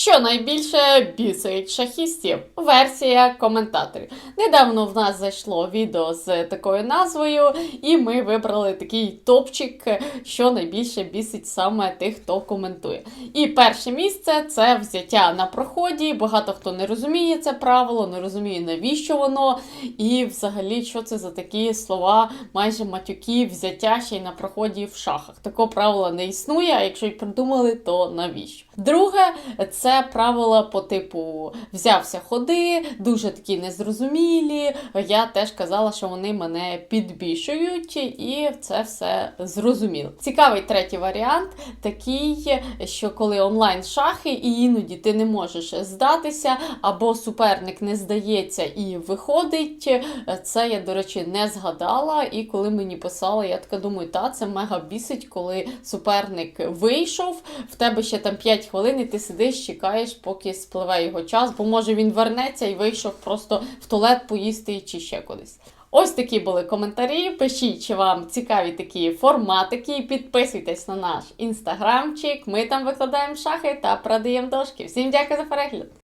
Що найбільше бісить шахістів? Версія коментаторів. Недавно в нас зайшло відео з такою назвою, і ми вибрали такий топчик, що найбільше бісить саме тих, хто коментує. І перше місце це взяття на проході. Багато хто не розуміє це правило, не розуміє навіщо воно, і взагалі, що це за такі слова, майже матюки, взяття ще й на проході в шахах. Такого правила не існує, а якщо й придумали, то навіщо? Друге, це правила по типу взявся ходи, дуже такі незрозумілі. Я теж казала, що вони мене підбільшують, і це все зрозуміло. Цікавий третій варіант такий, що коли онлайн шахи, і іноді ти не можеш здатися, або суперник не здається і виходить. Це я, до речі, не згадала. І коли мені писали, я така думаю, та це мега бісить, коли суперник вийшов, в тебе ще там 5 хвилин, і ти сидиш, чекаєш, поки спливе його час, бо може він вернеться і вийшов просто в туалет поїсти чи ще кудись. Ось такі були коментарі. Пишіть, чи вам цікаві такі форматики. Підписуйтесь на наш інстаграмчик. Ми там викладаємо шахи та продаємо дошки. Всім дякую за перегляд!